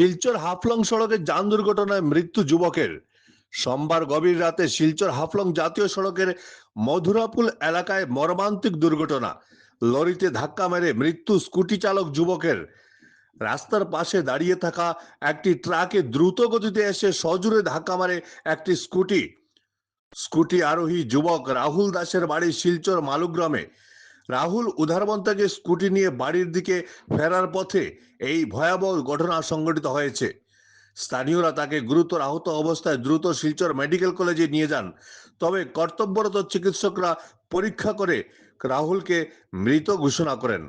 শিলচর হাফলং সড়কে যান দুর্ঘটনায় মৃত্যু যুবকের। সোমবার গভীর রাতে শিলচর হাফলং জাতীয় সড়কের মধুরাপুল এলাকায় মর্মান্তিক দুর্ঘটনা। লরিতে ধাক্কা মেরে মৃত্যু স্কুটি চালক যুবকের। রাস্তার পাশে দাঁড়িয়ে থাকা একটি ট্রাকে দ্রুত গতিতে এসে সজোরে ধাক্কা মারে একটি স্কুটি। স্কুটি আরোহী যুবক রাহুল দাসের বাড়ি শিলচর মালুগ্রামে। রাহুল উধারবন্তাকে স্কুটি নিয়ে বাড়ির দিকে ফেরার পথে এই ভয়াবহ ঘটনা সংঘটিত হয়েছে। স্থানীয়রা তাকে গুরুতর আহত অবস্থায় দ্রুত শিলচর মেডিকেল কলেজে নিয়ে যান। তবে কর্তব্যরত চিকিৎসকরা পরীক্ষা করে রাহুলকে মৃত ঘোষণা করেন।